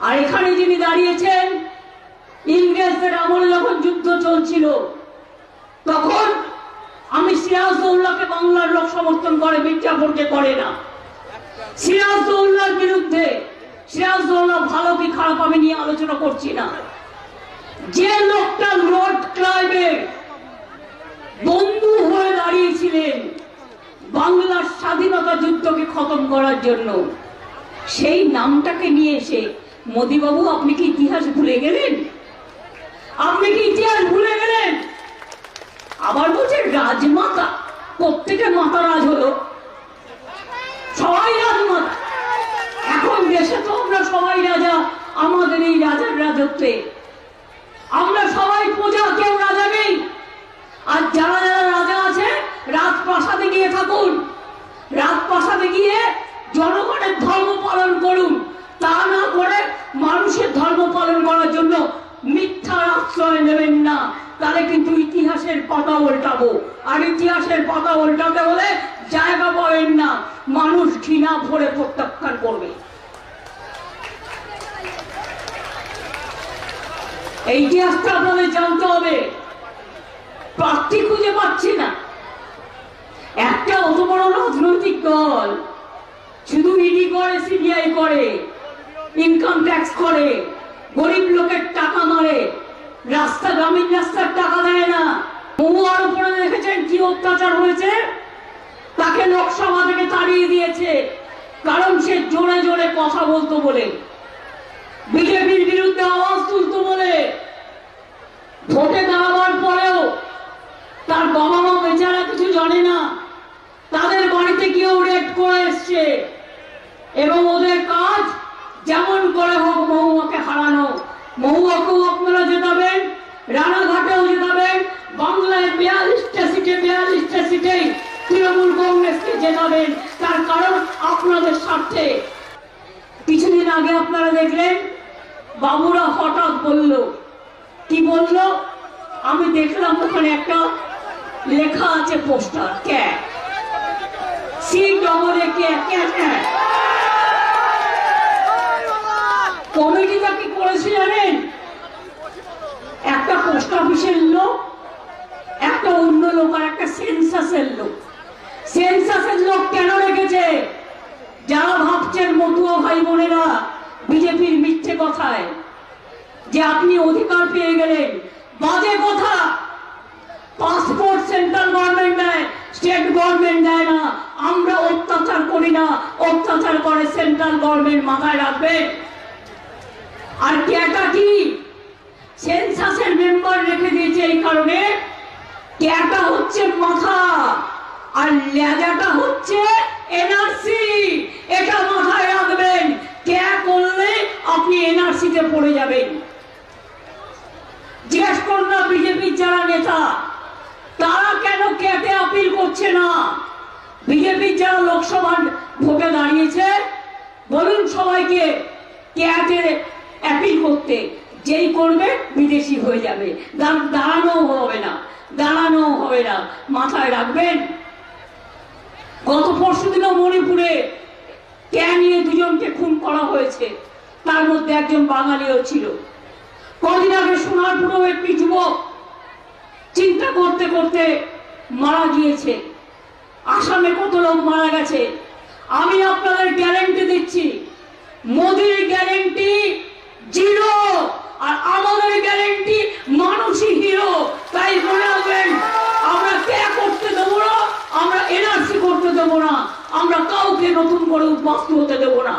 আর এখানে যিনি দাঁড়িয়েছেন, ইংরেজদের আমলে যখন যুদ্ধ চলছিল। তখন আমি সিরাজদৌল্লাকে বাংলার লোক সমর্থন করে মির্জাফরকে করে না। সিরাজদৌল্লার বিরুদ্ধে সিরাজদৌল্লা ভালো কি খারাপ আমি নিয়ে আলোচনা করছি না। যে লোকটা লর্ড ক্লাইভের বন্ধু হয়ে দাঁড়িয়েছিলেন, বাংলার স্বাধীনতা যুদ্ধকে খতম করার জন্য, সেই নামটাকে নিয়ে এসে মোদিবাবু, আপনি কি ইতিহাস ভুলে গেলেন? আপনি কি ইতিহাস ভুলে গেলেন? আবার বলছে, রাজমাতা, প্রত্যেকের মাতা রাজ হলো। সবাই রাজমাতা। এখন দেশে তো আমরা সবাই রাজা, আমাদের এই রাজার রাজত্বে। আমরা সবাই প্রজা, কেউ রাজা নেই। আর যারা যারা রাজা আছে, রাজপ্রাসাদে গিয়ে থাকুন। রাজপ্রাসাদে গিয়ে জনগণের ধর্ম পালন করুন। তা না করে মানুষের ধর্ম পালন করার জন্য মিথ্যার আশ্রয় নেবেন না। তাহলে কিন্তু ইতিহাসের পাতা উল্টাবো। আর ইতিহাসের পাতা উল্টাতে হলে জায়গা পাবেন না। মানুষ ঘৃণা ভরে প্রত্যাখ্যান করবে। এই ইতিহাসটা আপনাদের জানতে হবে। প্রার্থী খুঁজে পাচ্ছি না। একটা অত বড় রাজনৈতিক দল শুধু ইডি করে, সিবিআই করে। ইনকাম ট্যাক্স করে, গরিব লোকের টাকা মারে, রাস্তা, গ্রামীণ রাস্তার টাকা দেয় না। মহুয়ার উপরে দেখেছেন কি অত্যাচার হয়েছে? তাকে লোকসভা থেকে তাড়িয়ে দিয়েছে, কারণ সে জোরে জোরে কথা বলতো বলে। বিজেপির বিরুদ্ধে আওয়াজ তুলতো বলে। ভোটে দাঁড়াবার পরেও তার বাবা মা বেচারা কিছু জানে না। তাদের বাড়িতে গিয়েও রেড করে এসছে। এবং ওদের কাজ যেমন করে হোক মহুয়াকে হারানো, মহুয়াকেও আপনারা জেতাবেন, রানাঘাটেও জেতাবেন, বাংলায় বিয়াল্লিশটা সিটে বিয়াল্লিশটা সিটে তৃণমূল কংগ্রেসকে জেতাবেন। তার কারণ আপনাদের স্বার্থে। কিছুদিন আগে আপনারা দেখলেন, বাবুরা হঠাৎ বলল, কি বলল? আমি দেখলাম ওখানে একটা লেখা আছে পোস্টার, ক্যা? সি ডবল এ কে ক্যা ক্যা? কমিটিটা কি করেছে জানেন? একটা পোস্ট অফিসের লোক, একটা অন্য লোক আর একটা সেন্সাসের লোক। সেন্সাসের লোক কেন রেখেছে? যা ভাবছেন মতুয়া ভাই বোনেরা বিজেপির মিথ্যে কথায়, যে আপনি অধিকার পেয়ে গেলেন। বাজে কথা। পাসপোর্ট সেন্ট্রাল গভর্নমেন্ট দেয় স্টেট গভর্নমেন্ট দেয় না। আমরা অত্যাচার করি না। অত্যাচার করে সেন্ট্রাল গভর্নমেন্ট মাথায় রাখবেন। আর ক্যাটা কি সেন্সাসের মেম্বার রেখে দিয়েছে এই কারণে। ক্যাটা হচ্ছে মাথা, আর লেজাটা হচ্ছে এনআরসি এটা মাথায় রাখবেন। ক্যা করলে আপনি এনআরসিতে পড়ে যাবেন? জিজ্ঞেস করুন না বিজেপির যারা নেতা, তারা কেন ক্যাটে আপিল করছে না? বিজেপির যারা লোকসভার ভোটে দাঁড়িয়েছে, বলুন সবাইকে ক্যাটে অ্যাপিল করতে যেই করবে, বিদেশি হয়ে যাবে। দাঁড়ানো হবে না। দাঁড়ানো হবে না। মাথায় রাখবেন? গত পরশু দিনও মণিপুরে ক্যা নিয়ে দুজনকে খুন করা হয়েছে। তার মধ্যে একজন বাঙালিও ছিল। কদিন আগে সোনারপুরেও একটি যুবক চিন্তা করতে করতে মারা গিয়েছে। আসামে কত লোক মারা গেছে? আমি আপনাদের গ্যারেন্টি দিচ্ছি, মোদির গ্যারেন্টি জিরো আর আমাদের গ্যারেন্টি মানুষই হিরো তাই মনে রাখবেন আমরা কে করতে দেবো না আমরা কাউকে নতুন করে উদ্বাস্ত হতে দেবো না।